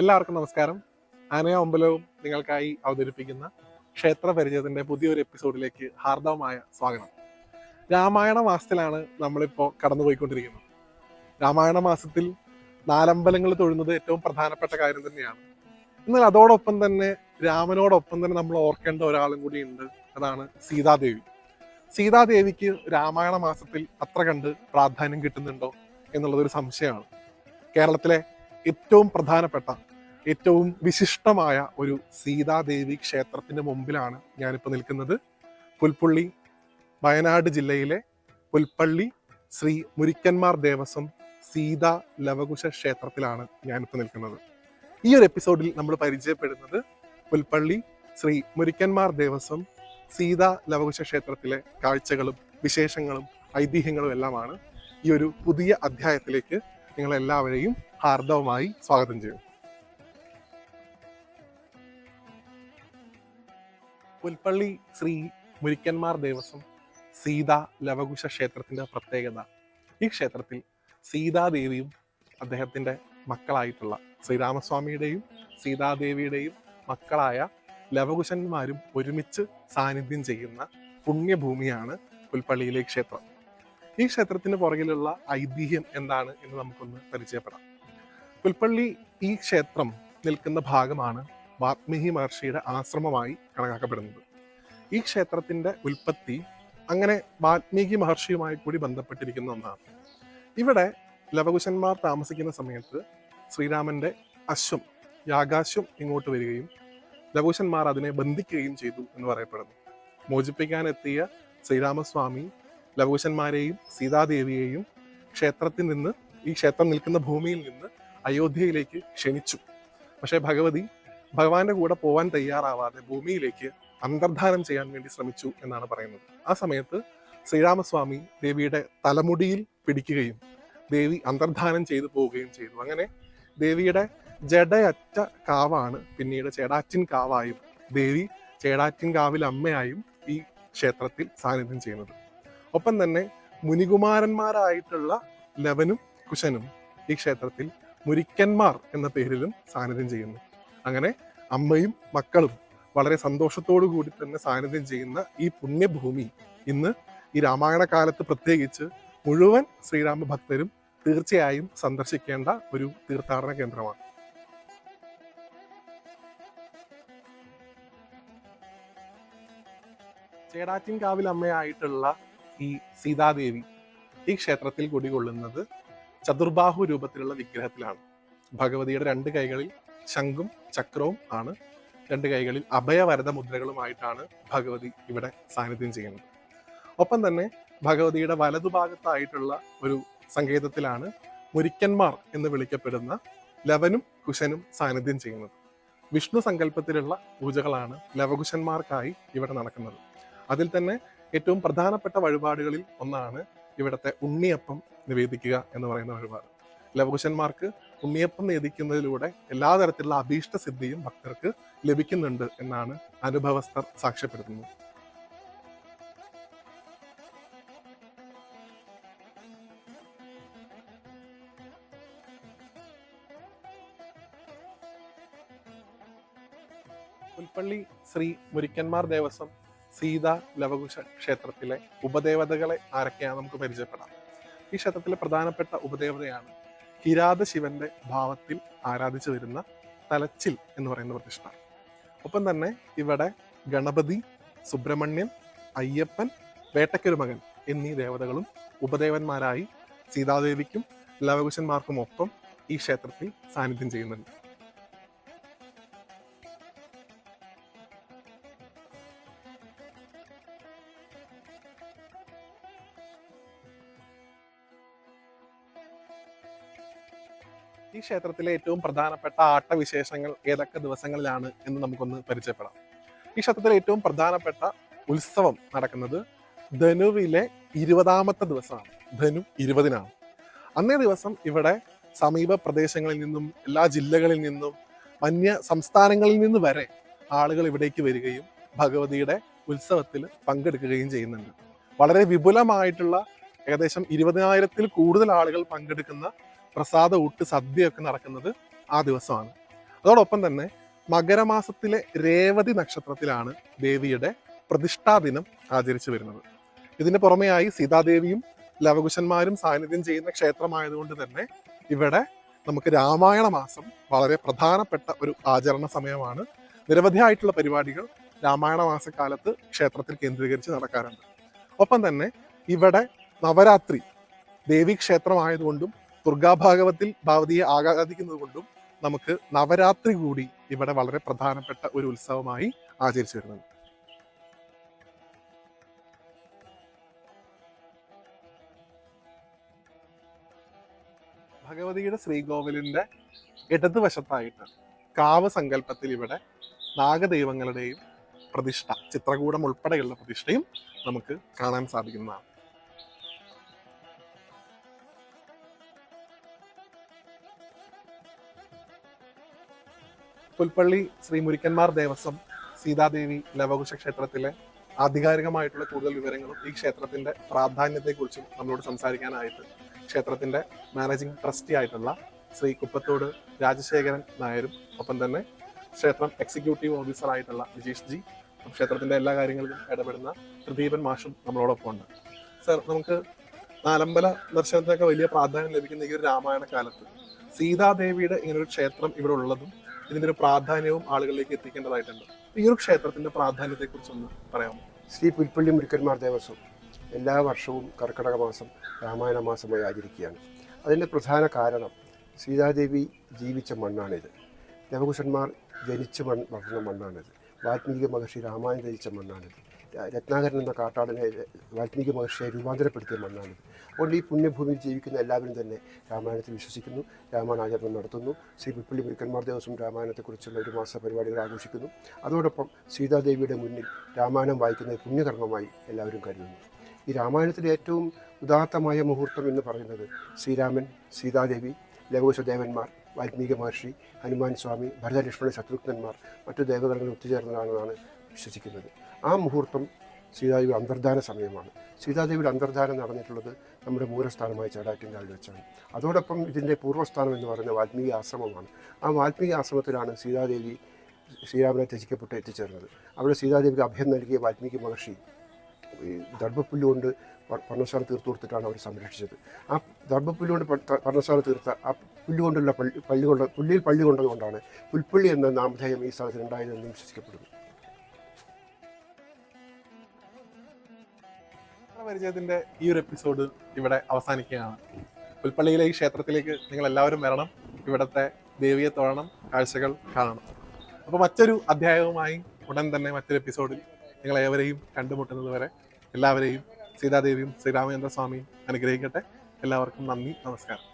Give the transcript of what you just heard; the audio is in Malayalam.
എല്ലാവർക്കും നമസ്കാരം. ആനയ അമ്പലവും നിങ്ങൾക്കായി അവതരിപ്പിക്കുന്ന ക്ഷേത്ര പരിചയത്തിന്റെ പുതിയൊരു എപ്പിസോഡിലേക്ക് ഹാർദവമായ സ്വാഗതം. രാമായണ മാസത്തിലാണ് നമ്മളിപ്പോൾ കടന്നുപോയിക്കൊണ്ടിരിക്കുന്നത്. രാമായണ മാസത്തിൽ നാലമ്പലങ്ങൾ തൊഴുന്നത് ഏറ്റവും പ്രധാനപ്പെട്ട കാര്യം തന്നെയാണ്. എന്നാൽ അതോടൊപ്പം തന്നെ രാമനോടൊപ്പം തന്നെ നമ്മൾ ഓർക്കേണ്ട ഒരാളും കൂടി ഉണ്ട്. അതാണ് സീതാദേവി. സീതാദേവിക്ക് രാമായണ മാസത്തിൽ അത്ര കണ്ട് പ്രാധാന്യം കിട്ടുന്നുണ്ടോ എന്നുള്ളതൊരു സംശയമാണ്. കേരളത്തിലെ ഏറ്റവും പ്രധാനപ്പെട്ട ഏറ്റവും വിശിഷ്ടമായ ഒരു സീതാദേവി ക്ഷേത്രത്തിന്റെ മുമ്പിലാണ് ഞാനിപ്പോൾ നിൽക്കുന്നത്. പുൽപ്പള്ളി വയനാട് ജില്ലയിലെ പുൽപ്പള്ളി ശ്രീ മുരിക്കന്മാർ ദേവസ്വം സീതാ ലവകുശ ക്ഷേത്രത്തിലാണ് ഞാനിപ്പോൾ നിൽക്കുന്നത്. ഈ ഒരു എപ്പിസോഡിൽ നമ്മൾ പരിചയപ്പെടുന്നത് പുൽപ്പള്ളി ശ്രീ മുരിക്കന്മാർ ദേവസ്വം സീതാ ലവകുശ ക്ഷേത്രത്തിലെ കാഴ്ചകളും വിശേഷങ്ങളും ഐതിഹ്യങ്ങളും എല്ലാമാണ്. ഈ ഒരു പുതിയ അധ്യായത്തിലേക്ക് നിങ്ങളെല്ലാവരെയും ഹാർദവമായി സ്വാഗതം ചെയ്യും പുൽപ്പള്ളി ശ്രീ മുരിക്കന്മാർ ദേവസ്വം സീതാ ലവകുശ ക്ഷേത്രത്തിന്റെ പ്രത്യേകത. ഈ ക്ഷേത്രത്തിൽ സീതാദേവിയും അദ്ദേഹത്തിന്റെ മക്കളായിട്ടുള്ള ശ്രീരാമസ്വാമിയുടെയും സീതാദേവിയുടെയും മക്കളായ ലവകുശന്മാരും ഒരുമിച്ച് സാന്നിധ്യം ചെയ്യുന്ന പുണ്യഭൂമിയാണ് പുൽപ്പള്ളിയിലെ ക്ഷേത്രം. ഈ ക്ഷേത്രത്തിന് പുറകിലുള്ള ഐതിഹ്യം എന്താണ് എന്ന് നമുക്കൊന്ന് പരിചയപ്പെടാം. പുൽപ്പള്ളി ഈ ക്ഷേത്രം നിൽക്കുന്ന ഭാഗമാണ് വാത്മീകി മഹർഷിയുടെ ആശ്രമമായി കണക്കാക്കപ്പെടുന്നത്. ഈ ക്ഷേത്രത്തിന്റെ ഉൽപ്പത്തി അങ്ങനെ വാത്മീകി മഹർഷിയുമായി കൂടി ബന്ധപ്പെട്ടിരിക്കുന്ന ഒന്നാണ്. ഇവിടെ ലവകുശന്മാർ താമസിക്കുന്ന സമയത്ത് ശ്രീരാമന്റെ അശ്വം യാഗാശ്വം ഇങ്ങോട്ട് വരികയും ലവകുശന്മാർ അതിനെ ബന്ധിക്കുകയും ചെയ്തു എന്ന് പറയപ്പെടുന്നു. മോചിപ്പിക്കാനെത്തിയ ശ്രീരാമസ്വാമി ലവകുശന്മാരെയും സീതാദേവിയെയും ക്ഷേത്രത്തിൽ നിന്ന് ഈ ക്ഷേത്രം നിൽക്കുന്ന ഭൂമിയിൽ നിന്ന് അയോധ്യയിലേക്ക് ക്ഷണിച്ചു. പക്ഷേ ഭഗവതി ഭഗവാന്റെ കൂടെ പോവാൻ തയ്യാറാവാതെ ഭൂമിയിലേക്ക് അന്തർധാനം ചെയ്യാൻ വേണ്ടി ശ്രമിച്ചു എന്നാണ് പറയുന്നത്. ആ സമയത്ത് ശ്രീരാമസ്വാമി ദേവിയുടെ തലമുടിയിൽ പിടിക്കുകയും ദേവി അന്തർധാനം ചെയ്തു പോവുകയും ചെയ്തു. അങ്ങനെ ദേവിയുടെ ജഡയറ്റ കാവാണ് പിന്നീട് ചേടാറ്റിൻ കാവായും ദേവി ചേടാറ്റിൻ കാവിൽ അമ്മയായും ഈ ക്ഷേത്രത്തിൽ സാന്നിധ്യം ചെയ്യുന്നത്. ഒപ്പം തന്നെ മുനികുമാരന്മാരായിട്ടുള്ള ലവനും കുശനും ഈ ക്ഷേത്രത്തിൽ മുരിക്കന്മാർ എന്ന പേരിലും സാന്നിധ്യം ചെയ്യുന്നു. അങ്ങനെ അമ്മയും മക്കളും വളരെ സന്തോഷത്തോടു കൂടി തന്നെ സാന്നിധ്യം ചെയ്യുന്ന ഈ പുണ്യഭൂമി ഇന്ന് ഈ രാമായണ കാലത്ത് പ്രത്യേകിച്ച് മുഴുവൻ ശ്രീരാമ ഭക്തരും തീർച്ചയായും സന്ദർശിക്കേണ്ട ഒരു തീർത്ഥാടന കേന്ദ്രമാണ്. ചേടാറ്റിൻകാവിൽ അമ്മയായിട്ടുള്ള ഈ സീതാദേവി ഈ ക്ഷേത്രത്തിൽ കുടികൊള്ളുന്നത് ചതുർബാഹു രൂപത്തിലുള്ള വിഗ്രഹത്തിലാണ്. ഭഗവതിയുടെ രണ്ട് കൈകളിൽ ശംഖും ചക്രവും ആണ് രണ്ട് കൈകളിൽ അഭയവരത മുദ്രകളുമായിട്ടാണ് ഭഗവതി ഇവിടെ സാന്നിധ്യം ചെയ്യുന്നത്. ഒപ്പം തന്നെ ഭഗവതിയുടെ വലതുഭാഗത്തായിട്ടുള്ള ഒരു സങ്കേതത്തിലാണ് മുരിക്കന്മാർ എന്ന് വിളിക്കപ്പെടുന്ന ലവനും കുശനും സാന്നിധ്യം ചെയ്യുന്നത്. വിഷ്ണു സങ്കല്പത്തിലുള്ള പൂജകളാണ് ലവകുശന്മാർക്കായി ഇവിടെ നടക്കുന്നത്. അതിൽ തന്നെ ഏറ്റവും പ്രധാനപ്പെട്ട വഴിപാടുകളിൽ ഒന്നാണ് ഇവിടുത്തെ ഉണ്ണിയപ്പം നിവേദിക്കുക എന്ന് പറയുന്ന വഴിപാട്. ലവകുശന്മാർക്ക് ഉണ്ണിയപ്പം നേദിക്കുന്നതിലൂടെ എല്ലാ തരത്തിലുള്ള അഭീഷ്ട സിദ്ധിയും ഭക്തർക്ക് ലഭിക്കുന്നുണ്ട് എന്നാണ് അനുഭവസ്ഥർ സാക്ഷ്യപ്പെടുത്തുന്നത്. പുൽപ്പള്ളി ശ്രീ മുരിക്കന്മാർ ദേവസ്വം സീത ലവകുശ ക്ഷേത്രത്തിലെ ഉപദേവതകളെ ആരൊക്കെയാണ് നമുക്ക് പരിചയപ്പെടാം. ഈ ക്ഷേത്രത്തിലെ പ്രധാനപ്പെട്ട ഉപദേവതയാണ് കിരാത ശിവന്റെ ഭാവത്തിൽ ആരാധിച്ചു വരുന്ന തലച്ചിൽ എന്ന് പറയുന്ന പ്രതിഷ്ഠ. ഒപ്പം തന്നെ ഇവിടെ ഗണപതി സുബ്രഹ്മണ്യൻ അയ്യപ്പൻ വേട്ടക്കൊരു മകൻ എന്നീ ദേവതകളും ഉപദേവന്മാരായി സീതാദേവിക്കും ലവകുശന്മാർക്കും ഒപ്പം ഈ ക്ഷേത്രത്തിൽ സാന്നിധ്യം ചെയ്യുന്നുണ്ട്. ഈ ക്ഷേത്രത്തിലെ ഏറ്റവും പ്രധാനപ്പെട്ട ആട്ടവിശേഷങ്ങൾ ഏതൊക്കെ ദിവസങ്ങളിലാണ് എന്ന് നമുക്കൊന്ന് പരിചയപ്പെടാം. ഈ ക്ഷേത്രത്തിലെ ഏറ്റവും പ്രധാനപ്പെട്ട ഉത്സവം നടക്കുന്നത് ധനുവിലെ ഇരുപതാമത്തെ ദിവസമാണ്. ധനു ഇരുപതിനാണ്. അന്നേ ദിവസം ഇവിടെ സമീപ പ്രദേശങ്ങളിൽ നിന്നും എല്ലാ ജില്ലകളിൽ നിന്നും അന്യ സംസ്ഥാനങ്ങളിൽ നിന്ന് വരെ ആളുകൾ ഇവിടേക്ക് വരികയും ഭഗവതിയുടെ ഉത്സവത്തിൽ പങ്കെടുക്കുകയും ചെയ്യുന്നുണ്ട്. വളരെ വിപുലമായിട്ടുള്ള ഏകദേശം ഇരുപതിനായിരത്തിൽ കൂടുതൽ ആളുകൾ പങ്കെടുക്കുന്ന പ്രസാദ ഊട്ട് സദ്യയൊക്കെ നടക്കുന്നത് ആ ദിവസമാണ്. അതോടൊപ്പം തന്നെ മകരമാസത്തിലെ രേവതി നക്ഷത്രത്തിലാണ് ദേവിയുടെ പ്രതിഷ്ഠാദിനം ആചരിച്ചു വരുന്നത്. ഇതിന് പുറമെയായി സീതാദേവിയും ലവകുശന്മാരും സാന്നിധ്യം ചെയ്യുന്ന ക്ഷേത്രമായതുകൊണ്ട് തന്നെ ഇവിടെ നമുക്ക് രാമായണ മാസം വളരെ പ്രധാനപ്പെട്ട ഒരു ആചരണ സമയമാണ്. നിരവധിയായിട്ടുള്ള പരിപാടികൾ രാമായണ മാസക്കാലത്ത് ക്ഷേത്രത്തിൽ കേന്ദ്രീകരിച്ച് നടക്കാറുണ്ട്. ഒപ്പം തന്നെ ഇവിടെ നവരാത്രി ദേവീ ക്ഷേത്രമായതുകൊണ്ടും ദുർഗാഭാഗവത്തിൽ ഭാവതിയെ ആരാധിക്കുന്നത് കൊണ്ടും നമുക്ക് നവരാത്രി കൂടി ഇവിടെ വളരെ പ്രധാനപ്പെട്ട ഒരു ഉത്സവമായി ആചരിച്ചു വരുന്നുണ്ട്. ഭഗവതിയുടെ ശ്രീകോവിലിന്റെ ഇടതുവശത്തായിട്ട് കാവ് സങ്കല്പത്തിൽ ഇവിടെ നാഗദൈവങ്ങളുടെയും പ്രതിഷ്ഠ ചിത്രകൂടം ഉൾപ്പെടെയുള്ള പ്രതിഷ്ഠയും നമുക്ക് കാണാൻ സാധിക്കുന്നതാണ്. പുൽപ്പള്ളി ശ്രീ മുരിക്കന്മാർ ദേവസ്വം സീതാദേവി ലവകുശ ക്ഷേത്രത്തിലെ ആധികാരികമായിട്ടുള്ള കൂടുതൽ വിവരങ്ങളും ഈ ക്ഷേത്രത്തിന്റെ പ്രാധാന്യത്തെക്കുറിച്ചും നമ്മളോട് സംസാരിക്കാനായിട്ട് ക്ഷേത്രത്തിന്റെ മാനേജിംഗ് ട്രസ്റ്റി ആയിട്ടുള്ള ശ്രീ കുപ്പത്തോട് രാജശേഖരൻ നായരും ഒപ്പം തന്നെ ക്ഷേത്രം എക്സിക്യൂട്ടീവ് ഓഫീസർ ആയിട്ടുള്ള വിജീഷ് ജി ക്ഷേത്രത്തിന്റെ എല്ലാ കാര്യങ്ങളിലും ഇടപെടുന്ന പ്രദീപൻ മാഷും നമ്മളോടൊപ്പം ഉണ്ട് സർ നമുക്ക് നാലമ്പല ദർശനത്തിനൊക്കെ വലിയ പ്രാധാന്യം ലഭിക്കുന്ന ഈ ഒരു രാമായണ കാലത്ത് സീതാദേവിയുടെ ഇങ്ങനൊരു ക്ഷേത്രം ഇവിടെ ഉള്ളതും ഇതിന്റെ ഒരു പ്രാധാന്യവും ആളുകളിലേക്ക് എത്തിക്കേണ്ടതായിട്ടുണ്ട്. ഈ ഒരു ക്ഷേത്രത്തിന്റെ പ്രാധാന്യത്തെ കുറിച്ചൊന്ന് പറയാമോ? ശ്രീ പുൽപ്പള്ളി മുരുക്കന്മാർ ദേവസ്വം എല്ലാ വർഷവും കർക്കിടക മാസം രാമായണ മാസമായി ആചരിക്കുകയാണ്. അതിന്റെ പ്രധാന കാരണം സീതാദേവി ജീവിച്ച മണ്ണാണിത്. ദേവകുശന്മാർ ജനിച്ച മൺ വളർന്ന മണ്ണാണിത്. വാത്മീക മഹർഷി രാമായണം ജനിച്ച മണ്ണാണിത്. രത്നാകരൻ എന്ന കാട്ടാടനെ വാൽമീകി മഹർഷിയെ രൂപാന്തരപ്പെടുത്തിയ മണ്ണാണിത്. അതുകൊണ്ട് ഈ പുണ്യഭൂമിയിൽ ജീവിക്കുന്ന എല്ലാവരും തന്നെ രാമായണത്തിൽ വിശ്വസിക്കുന്നു. രാമായണാചരണം നടത്തുന്നു. ശ്രീ പുൽപ്പള്ളി മുരുക്കന്മാർ ദിവസം രാമായണത്തെക്കുറിച്ചുള്ള ഒരു മാസ പരിപാടികൾ ആഘോഷിക്കുന്നു. അതോടൊപ്പം സീതാദേവിയുടെ മുന്നിൽ രാമായണം വായിക്കുന്നത് പുണ്യകർമ്മമായി എല്ലാവരും കരുതുന്നു. ഈ രാമായണത്തിലെ ഏറ്റവും ഉദാത്തമായ മുഹൂർത്തം എന്ന് പറയുന്നത് ശ്രീരാമൻ സീതാദേവി ലഘുവശദേവന്മാർ വാൽമീകി മഹർഷി ഹനുമാൻ സ്വാമി ഭരതലക്ഷ്മണ ശത്രുഘ്നന്മാർ മറ്റു ദേവഗണങ്ങൾ ഒത്തുചേർന്നതാണെന്നാണ് വിശ്വസിക്കുന്നത്. ആ മുഹൂർത്തം സീതാദേവി അന്തർധാന സമയമാണ്. സീതാദേവിയുടെ അന്തർധാനം നടന്നിട്ടുള്ളത് നമ്മുടെ മൂലസ്ഥാനമായ ചാടാറ്റിൻകാലിൽ വെച്ചാണ്. അതോടൊപ്പം ഇതിന്റെ പൂർവസ്ഥാനം എന്ന് പറയുന്ന വാൽമീകി ആശ്രമമാണ്. ആ വാൽമീകി ആശ്രമത്തിലാണ് സീതാദേവി ശ്രീരാമനെ ത്യജിക്കപ്പെട്ട് എത്തിച്ചേർന്നത്. അവിടെ സീതാദേവിക്ക് അഭയം നൽകിയ വാൽമീകി മഹർഷി ഈ ദർഭപ്പുല്ല് കൊണ്ട് പ- പർണശാല തീർത്തു കൊടുത്തിട്ടാണ് അവർ സംരക്ഷിച്ചത്. ആ ദർഭപ്പുല്ല് കൊണ്ട് പ- പർണശാല തീർത്ത ആ പുല്ല് കൊണ്ടുള്ള പള്ളി പള്ളി കൊണ്ട് പുല്ലിൽ പള്ളി കൊണ്ടതുകൊണ്ടാണ് പുൽപ്പള്ളി എന്ന നാമധേയം ഈ സ്ഥലത്തിന് ഉണ്ടായതെന്ന് വിശ്വസിക്കപ്പെടുന്നു പരിചയത്തിന്റെ ഈ ഒരു എപ്പിസോഡ് ഇവിടെ അവസാനിക്കുകയാണ്. പുൽപ്പള്ളിയിലെ ഈ ക്ഷേത്രത്തിലേക്ക് നിങ്ങൾ എല്ലാവരും വരണം. ഇവിടത്തെ ദേവിയെ തൊഴണം കാഴ്ചകൾ കാണണം. അപ്പോൾ മറ്റൊരു അധ്യായവുമായി ഉടൻ തന്നെ മറ്റൊരു എപ്പിസോഡിൽ നിങ്ങൾ ഏവരെയും കണ്ടുമുട്ടുന്നത് വരെ എല്ലാവരെയും സീതാദേവിയും ശ്രീരാമചന്ദ്ര സ്വാമിയും അനുഗ്രഹിക്കട്ടെ. എല്ലാവർക്കും നന്ദി നമസ്കാരം.